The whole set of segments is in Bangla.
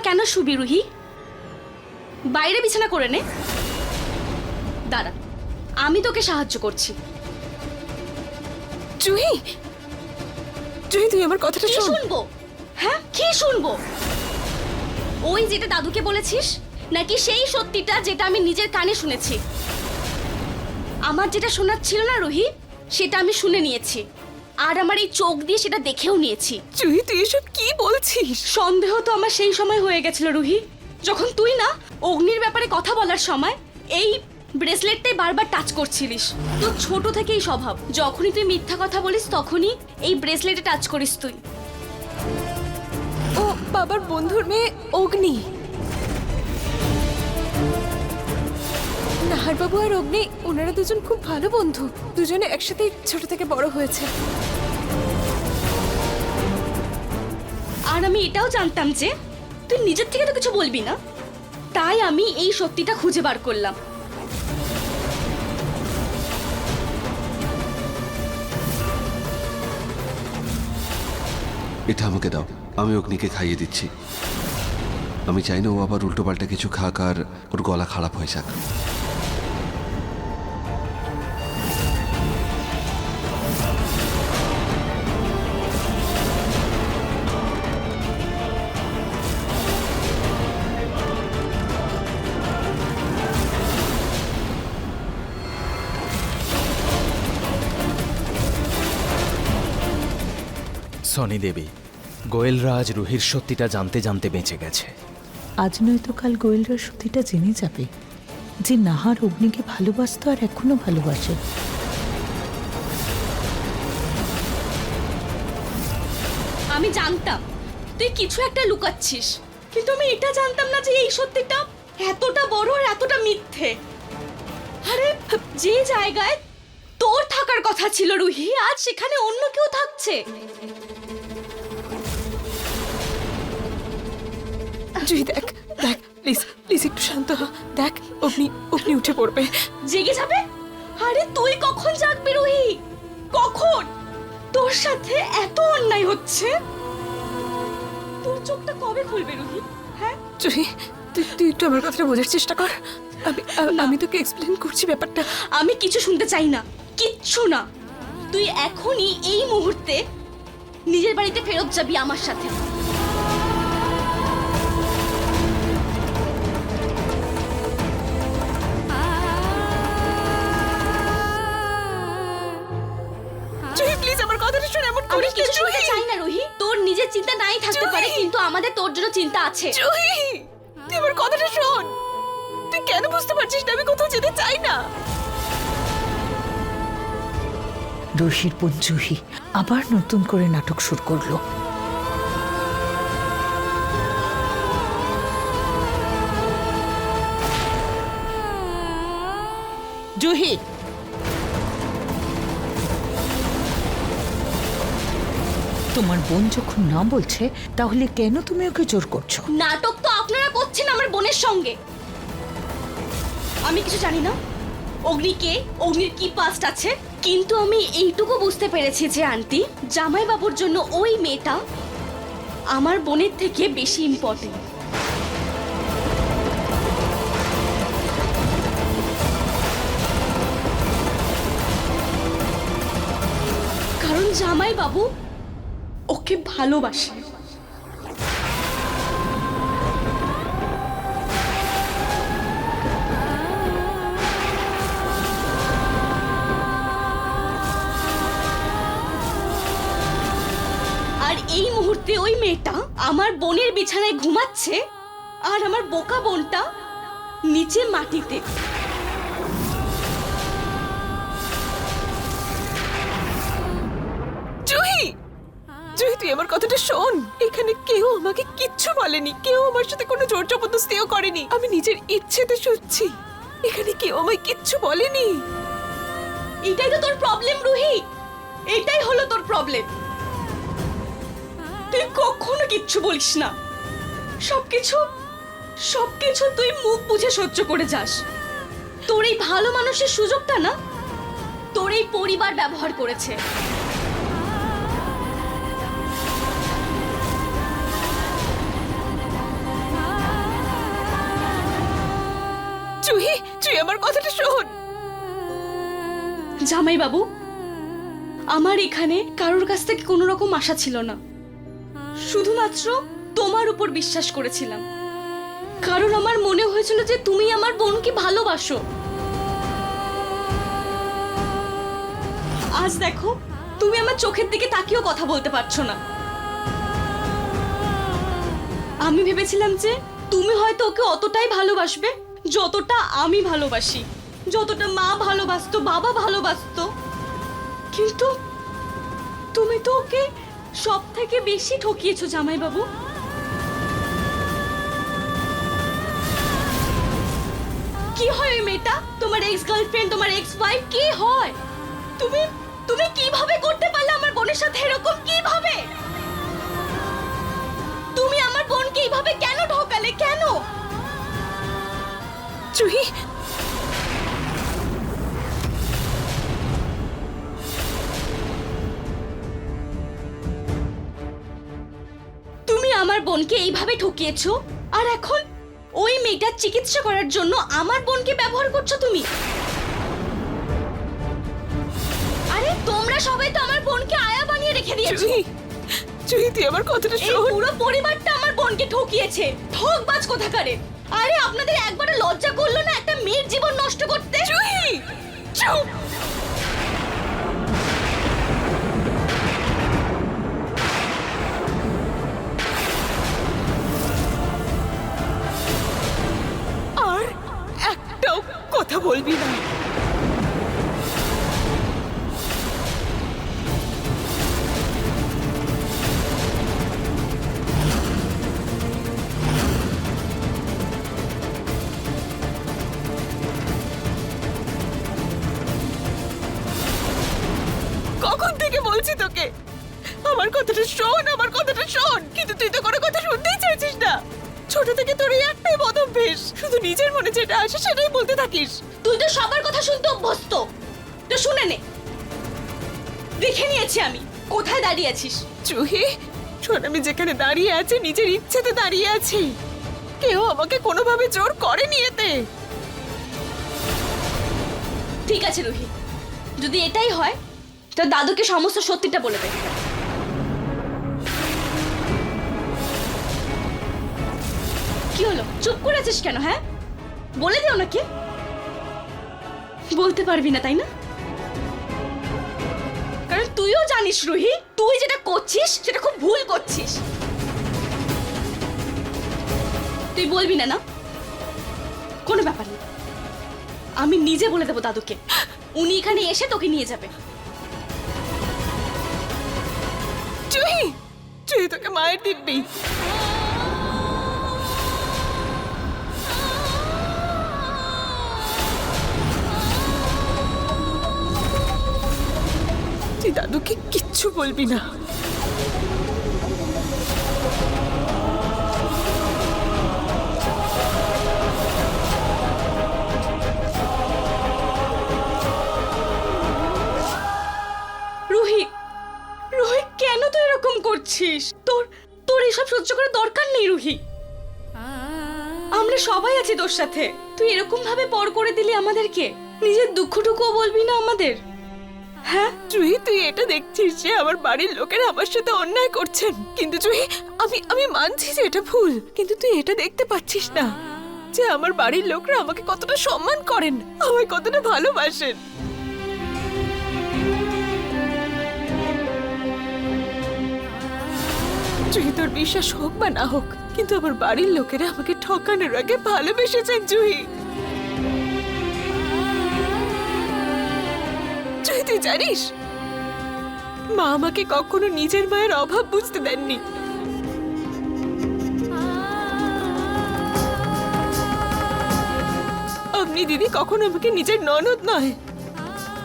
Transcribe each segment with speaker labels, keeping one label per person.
Speaker 1: নিচেই কেন শুবি রুহি বাইরে বিছানা করে নে। দাঁড়া আমি তোকে সাহায্য করছি।
Speaker 2: জুহি! জুহি তুই আমার কথাটা
Speaker 1: কি
Speaker 2: শোন।
Speaker 1: শুনব? হ্যাঁ কি শুনব? ওই যেটা দাদুকে বলেছিস নাকি সেই সত্যিটা যেটা আমি নিজের কানে শুনেছি? আমার যেটা শোনার ছিল না রোহি সেটা আমি শুনে নিয়েছি। আর আমার এই চোখ দিয়ে সেটা দেখেও নিয়েছি।
Speaker 2: জুহি তুই এসব কি বলছিস?
Speaker 1: সন্দেহ তো আমার সেই সময় হয়ে গেছিল রুহি। যখন তুই না অগ্নির ব্যাপারে কথা বলার সময় এই ব্রেসলেটটাই বারবার টাচ করছিলিস। তোর ছোট থেকেই স্বভাব। যখনই তুই মিথ্যা কথা বলিস তখনই এই ব্রেসলেটে টাচ করিস তুই।
Speaker 2: ও বাবার বন্ধুর মেয়ে অগ্নি। নাহারবাবু আর অগ্নি ওনারা দুজন খুব ভালো বন্ধু। দুজনে একসাথে ছোট থেকে বড় হয়েছে।
Speaker 1: আর আমি এটাও জানতাম যে তুই নিজের থেকে তো কিছু বলবি না। তাই আমি এই সত্যিটা খুঁজে বার করলাম।
Speaker 3: এটা আমাকে দাও। আমি অগ্নিকে খাইয়ে দিচ্ছি। আমি চাই না ও আবার উল্টোপাল্টা কিছু খাক আর ওর গলা খারাপ হয়ে যাক।
Speaker 4: সনি দেবী গোয়েলরা আজ রুহির সত্যিটা জানতে জানতে বেঁচে গেছে।
Speaker 5: আজ নয়তো কাল গোয়েলরা সত্যিটা জেনে যাবে যে নাহার অগ্নিকে ভালোবাসতো আর এখনও ভালোবাসে।
Speaker 1: আমি জানতাম তুই কিছু একটা লুকাচ্ছিস কিন্তু আমি এটা জানতাম না যে এই সত্যিটা এতটা বড় আর এতটা মিথ্যে। আরে যে জায়গায় তোর থাকার কথা ছিল রুহি আজ সেখানে অন্য কেউ থাকছে।
Speaker 2: জুহি দেখ দেখ প্লিজ প্লিজ একটু শান্ত হ। দেখ অগ্নি অগ্নি উঠে পড়বে।
Speaker 1: জেগে যাবে? আরে তুই কখন জাগবি রুহি? কখন? তোর সাথে এত অন্যায় হচ্ছে? তোর চোখটা কবে খুলবে রুহি? হ্যাঁ?
Speaker 2: জুহি তুই তুই একটু আমার কথাটা বোঝার চেষ্টা কর। আমি আমি তোকে এক্সপ্লেন করছি ব্যাপারটা।
Speaker 1: আমি কিছু শুনতে চাই না কিচ্ছু না। তুই এখনই এই মুহূর্তে নিজের বাড়িতে ফেরত যাবি আমার সাথে। নিজের চিন্তা নাই থাকতে পারে কিন্তু আমাদের তোর জন্য চিন্তা আছে।
Speaker 2: জুহি! তুই আমার কথাটা শোন। তুই কেন বুঝতে পারছিস না আমি কোথাও যেতে চাই না?
Speaker 5: রশির বোন জুহি আবার নতুন করে নাটক শুরু করল। জুহি তোমার বোন যখন না বলছে, তাহলে কেন তুমি ওকে জোর করছ?
Speaker 1: নাটক তো আপনারা করছেন আমার বোনের সঙ্গে। আমি কিছু জানি না। অগ্নি কে? অগ্নির কি পাস্ট আছে? কিন্তু আমি এইটুকু বুঝতে পেরেছি যে, আন্টি জামাই বাবুর জন্য ওই মেয়েটা আমার বোনের থেকে বেশি ইম্পর্টেন্ট কারণ জামাই বাবু ওকে ভালোবাসে। আর এই মুহূর্তে ওই মেয়েটা আমার বোনের বিছানায় ঘুমাচ্ছে আর আমার বোকা বোনটা নিচে মাটিতে।
Speaker 2: শোন, এখানে কেউ আমাকে কিচ্ছু বলেনি, কেউ আমার সাথে কোনো জোর জবরদস্তিও করেনি। আমি নিজের ইচ্ছেতে শুচ্ছি, এখানে কেউ আমায় কিচ্ছু বলেনি।
Speaker 1: এটাই তো তোর প্রবলেম রুহি। এটাই হলো তোর প্রবলেম তুই কখনো কিচ্ছু বলিস না। সবকিছু সবকিছু তুই মুখ বুঝে সহ্য করে যাস। তোর এই ভালো মানুষের সুযোগটা না, তোর এই পরিবার ব্যবহার করেছে।
Speaker 2: তুই আমার কথাটা শোন।
Speaker 1: জামাই বাবু আমার এখানে কারোর কাছ থেকে কোনো রকম আশা ছিল না। শুধুমাত্র তোমার উপর বিশ্বাস করেছিলাম। কারণ আমার মনে হয়েছিল যে তুমি আমার বোনকে ভালোবাসো। আজ দেখো, তুমি আমার চোখের দিকে তাকিয়েও কথা বলতে পারছ না। আমি ভেবেছিলাম যে তুমি হয়তো ওকে অতটাই ভালোবাসবে যতটা আমি ভালোবাসি, যতটা মা ভালোবাসতো, বাবা ভালোবাসতো। কিন্তু তুমি তো ওকে সব থেকে বেশি ঠকিয়েছো জামাইবাবু। কি হয় ওই মেয়েটা? তোমার এক্স গার্লফ্রেন্ড তোমার এক্স ওয়াইফ কি হয়? তুমি তুমি কীভাবে করতে পারলে আমার বোনের সাথে এরকম? কীভাবে
Speaker 2: জুহি
Speaker 1: তুমি আমার বোনকে এইভাবে ঠকিয়েছো? আর এখন ওই মেয়েটার চিকিৎসা করার জন্য আমার বোনকে ব্যবহার করছ তুমি? আরে তোমরা সবাই তো আমার বোনকে আয়া বানিয়ে রেখে দিয়েছ।
Speaker 2: জুহি তুই আমার কথাটা শোন।
Speaker 1: পুরো পরিবারটা আমার বোনকে ঠকিয়েছে। ঠকবাজ কোথাকারে আরে আপনাদের একবারে লজ্জা করল না একটা মেয়ের জীবন নষ্ট করতে?
Speaker 2: চুপ! নিজের মনে যেটা আসে সেটাই বলতে থাকিস।
Speaker 1: তুই তো সবার কথা শুনতে অভ্যস্ত। তো শুনে নে। দেখে নিয়েছি আমি। কোথায় দাঁড়িয়ে আছিস?
Speaker 2: জুহি শোন আমি যেখানে দাঁড়িয়ে আছি নিজের ইচ্ছেতে দাঁড়িয়ে আছি। কেউ আমাকে কোনোভাবে জোর করেনি এতে।
Speaker 1: ঠিক আছে রুহি। যদি এটাই হয় তো দাদুকে সমস্ত সত্যিটা বলে দে। কি হলো? চুপ করে আছিস কেন হ্যাঁ? বলে দে ওনাকে। বলতে পারবি না, তাই না? কারণ তুইও জানিস, রুহি, তুই যেটা করছিস, সেটা খুব ভুল করছিস। তুই বলবি না না? কোনো ব্যাপার নেই আমি নিজে বলে দেবো দাদুকে। উনি এখানে এসে তোকে নিয়ে যাবে।
Speaker 2: জুহি তোকে মায়ের দিব্যি দাদুকে কিচ্ছু বলবি না।
Speaker 1: করছিস? তোর তোর এসব সহ্য করার দরকার নেই, রুহি। আমরা সবাই আছি তোর সাথে। তুই এরকম ভাবে পর করে দিলি আমাদেরকে। নিজের দুঃখটুকুও বলবি না আমাদের? হ্যাঁ
Speaker 2: জুহি, তুই এটা দেখছিস যে আমার বাড়ির লোকেরা আমার সাথে অন্যায় করছেন। কিন্তু জুহি, আমি আমি মানছি যে এটা ভুল, কিন্তু তুই এটা দেখতে পাচ্ছিস না যে আমার বাড়ির লোকরা আমাকে কতটা সম্মান করেন, আমায় কতটা ভালোবাসেন। জুহি, তোর বিশ্বাস হোক বা না হোক, কিন্তু আমার বাড়ির লোকেরা আমাকে ঠকানোর আগে ভালোবেসেছেন, জুহি। জুহি তুই জানিস? মা আমাকে কখনো নিজের মায়ের অভাব বুঝতে দেননি। আপনি দিদি কখনো আমাকে নিজের ননদ নয়,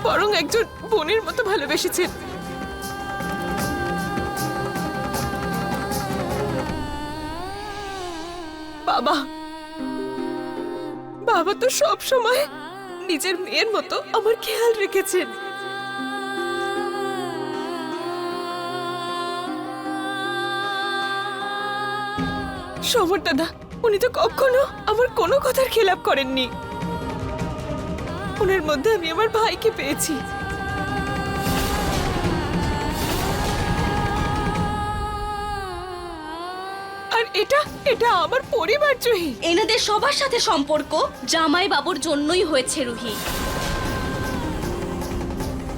Speaker 2: বরং একজন বোনের মতো ভালোবেসেছেন। বাবা বাবা তো সব সময় নিজের মেয়ের মতো আমার খেয়াল রেখেছেন। সমর দাদা, উনি তো কখনো আমার কোনো কথার খেলাপ করেননি। ওনার মধ্যে আমি আমার ভাইকে পেয়েছি। আর এটা এটা আমার পরিবার জয়ী
Speaker 1: এনাদের সবার সাথে সম্পর্ক জামাই বাবুর জন্যই হয়েছে, রুহি।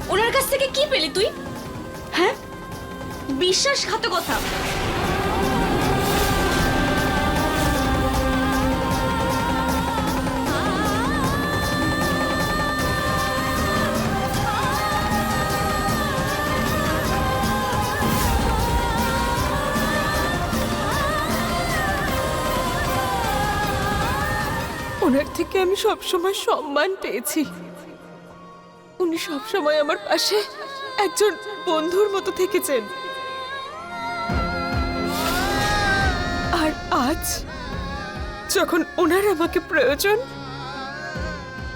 Speaker 1: ওনার কাছ থেকে কি পেলি তুই? হ্যাঁ? বিশ্বাসঘাতকতা।
Speaker 2: ওনার থেকে আমি সবসময় সম্মান পেয়েছি। উনি সবসময় আমার পাশে একজন বন্ধুর মতো থেকেছেন। আর আজ যখন ওনার আমাকে প্রয়োজন,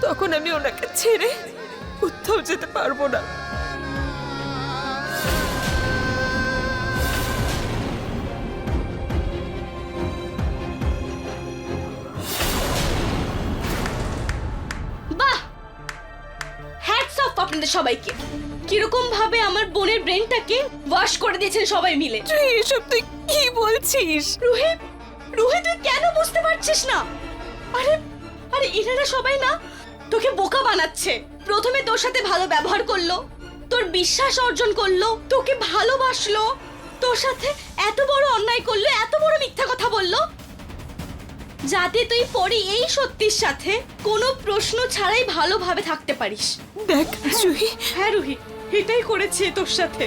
Speaker 2: তখন আমি ওনাকে ছেড়ে কোথাও যেতে পারব না।
Speaker 1: আপনাদের সবাইকে। কীরকম ভাবে আমার বোনের ব্রেনটাকে ওয়াশ করে দিয়েছেন সবাই মিলে।
Speaker 2: তুই এসব তুই কি বলছিস?
Speaker 1: রুহি রুহি তুই কেন বুঝতে পারছিস না? আরে আরে এনারা সবাই না তোকে বোকা বানাচ্ছে। প্রথমে তোর সাথে ভালো ব্যবহার করল তোর বিশ্বাস অর্জন করল তোকে ভালোবাসলো তোর সাথে এত বড় অন্যায় করল এত বড় মিথ্যা কথা বলল যাতে তুই পরে এই সত্যির সাথে কোনো প্রশ্ন ছাড়াই ভালোভাবে থাকতে পারিস।
Speaker 2: দেখ জুহি
Speaker 1: হ্যাঁ রুহি এটাই করেছে তোর সাথে।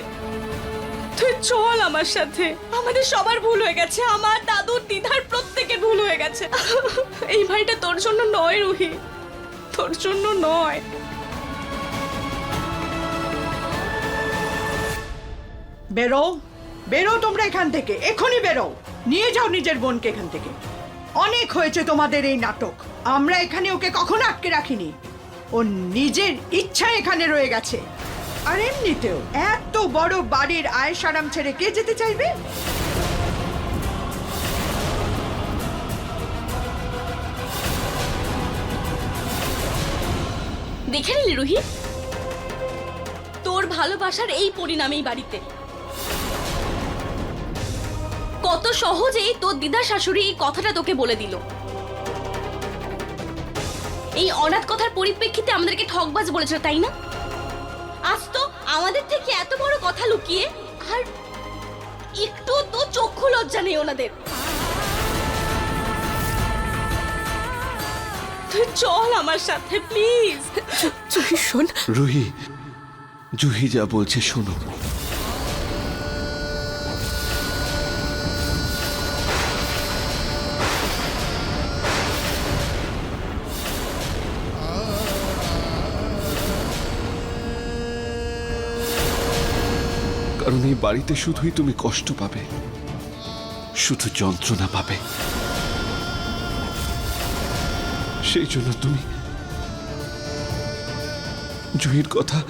Speaker 1: তুই চল আমার সাথে। আমাদের সবার ভুল হয়ে গেছে আমার দাদুর দিদার প্রত্যেকের ভুল হয়ে গেছে। এই ভাইটা তোর জন্য নয় রুহি। তোর জন্য নয়।
Speaker 6: বেরো বেরো তোমরা এখান থেকে এখনই বেরো। নিয়ে যাও নিজের বোনকে এখান থেকে। অনেক হয়েছে তোমাদের এই নাটক। আমরা এখানে ওকে কখনো আটকে রাখিনি। ও নিজের ইচ্ছা এখানে রয়ে গেছে। আর এমনিতেও এত বড় বাড়ির আয়েস আরাম ছেড়ে কে যেতে চাইবে?
Speaker 1: দেখে নিলি রুহি? তোর ভালোবাসার এই পরিণামেই বাড়িতে। কত সহজেই তোর দিদা শাশুড়ি এই কথাটা তোকে বলে দিল। এই অনাথ কথার পরিপ্রেক্ষিতে আমাদেরকে ঠকবাজ বলেছিল তাই না? আজ তো আমাদের থেকে এত বড় কথা লুকিয়ে আর একটু তো চক্ষু লজ্জা নেই ওনাদের। তুই চল আমার সাথে প্লিজ।
Speaker 2: জুহি শোন।
Speaker 3: রুহি জুহি যা বলছে শোনো। এই বাড়িতে শুধুই তুমি কষ্ট পাবে। শুধু যন্ত্রণা পাবে। সেই জন্য তুমি জুহির কথা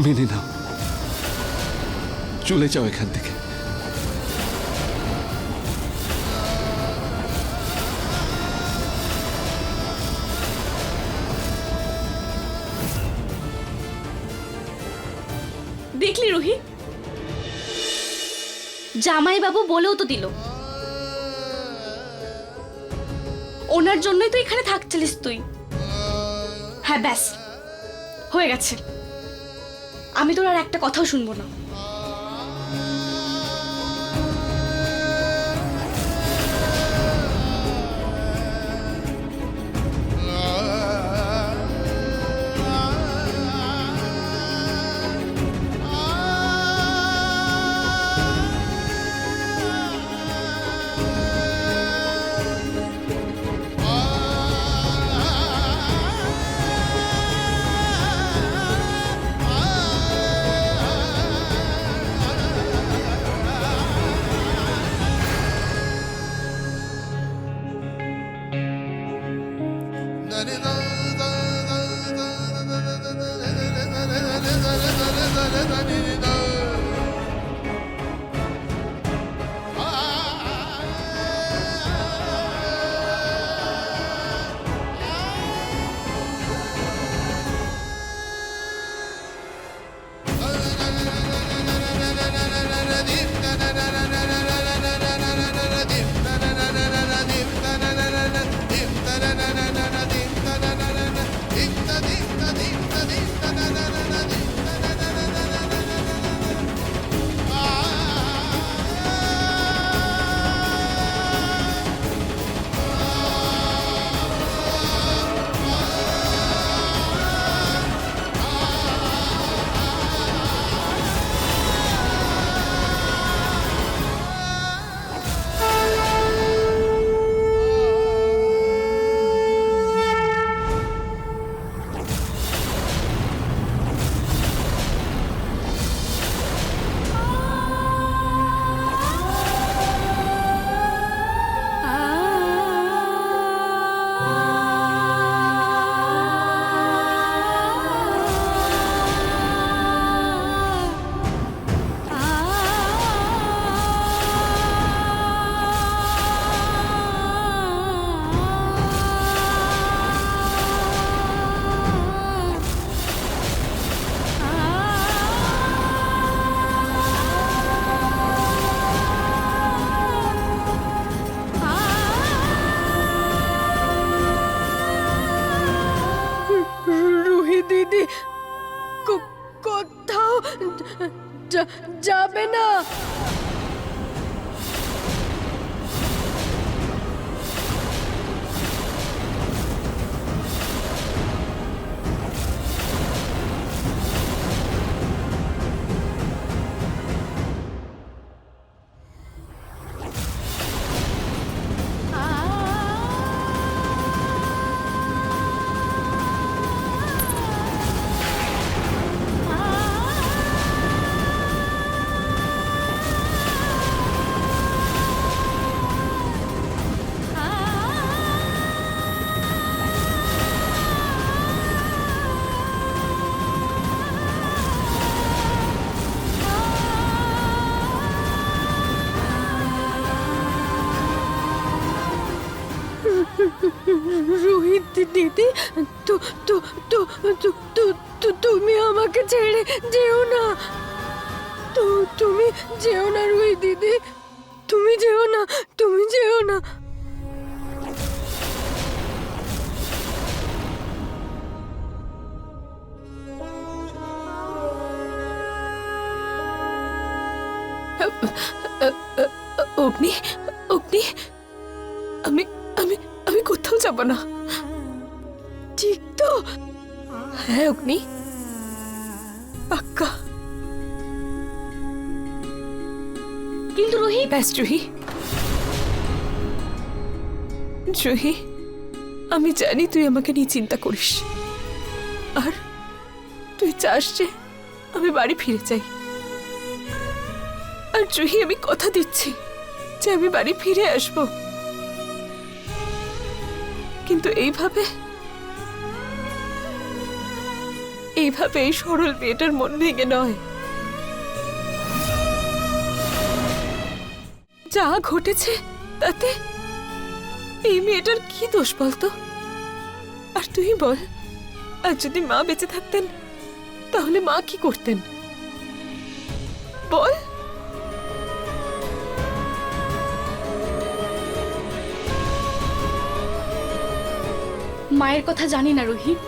Speaker 3: মেনে নাও। চলে যাও এখান থেকে।
Speaker 1: জামাইবাবু বলেও তো দিল। ওনার জন্যই তো এখানে থাকছিলিস তুই। হ্যাঁ ব্যাস। হয়ে গেছে। আমি তোর আর একটা কথাও শুনব না।
Speaker 2: Amen. রোহিত দিদি তো তো তো তো তো তো তুমি আমাকে ছেড়ে যেও না তো তুমি যেও না রোহিত দিদি তুমি যেও না তুমি যেও না অগ্নি অগ্নি আমি আমি আমি কোথাও যাব না ঠিক তো? হ্যাঁ অগ্নি। পাক্কা।
Speaker 1: কিন্তু রোহিত
Speaker 2: ব্যাস জুহি। জুহি আমি জানি তুই আমাকে নিয়ে চিন্তা করিস। আর তুই চাস যে আমি বাড়ি ফিরে যাই। আর জুহি আমি কথা দিচ্ছি যে আমি বাড়ি ফিরে আসব। কিন্তু এইভাবে এইভাবে এই সরল মেয়েটার মন ভেঙে নয়। যা ঘটেছে, তাতে এই মেয়েটার কি দোষ বলতো? আর তুই বল, আর যদি মা বেঁচে থাকতেন, তাহলে মা কি করতেন? বল।
Speaker 1: মায়ের কথা জানি না রোহিত।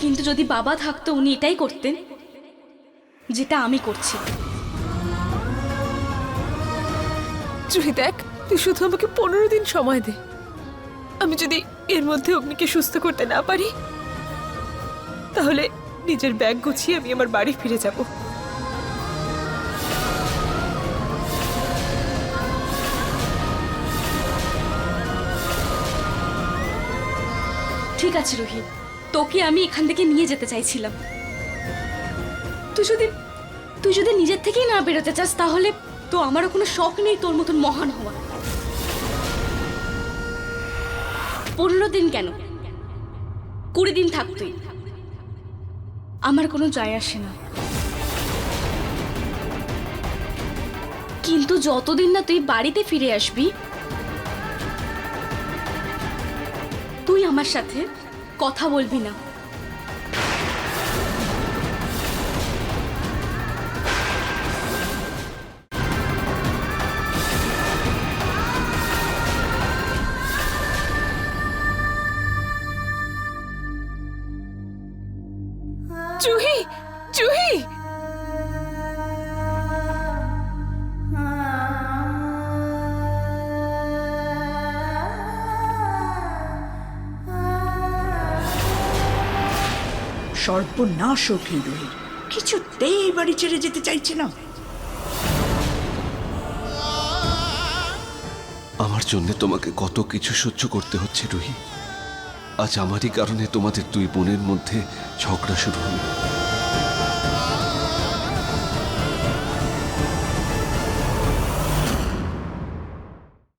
Speaker 1: কিন্তু যদি বাবা থাকতো উনি এটাই করতেন যেটা আমি করছি।
Speaker 2: জুহি দেখ তুই শুধু আমাকে পনেরো দিন সময় দে। আমি যদি এর মধ্যে অগ্নিকে সুস্থ করতে না পারি তাহলে নিজের ব্যাগ গুছিয়ে আমি আমার বাড়ি ফিরে যাব।
Speaker 1: ঠিক আছে রোহিত তোকে আমি এখান থেকে নিয়ে যেতে চাইছিলাম। তুই যদি তুই যদি নিজের থেকেই না বেরোতে চাস, তাহলে তো আমারও কোনো শখ নেই তোর মতন মহান হওয়া পনেরো দিন কেন? কুড়ি দিন থাক তুই। আমার কোনো যায় আসে না। কিন্তু যতদিন না তুই বাড়িতে ফিরে আসবি, তুই আমার সাথে কথা বলবি না।
Speaker 2: জুহি জুহি!
Speaker 6: সর্বনাশ অগ্নি রোহিত কিছুতেই বাড়ি ছেড়ে যেতে চাইছে না।
Speaker 3: আমার জন্য তোমাকে কত কিছু সহ্য করতে হচ্ছে রুহি। আজ আমারই কারণে তোমাদের দুই বোনের মধ্যে ঝগড়া শুরু হলো।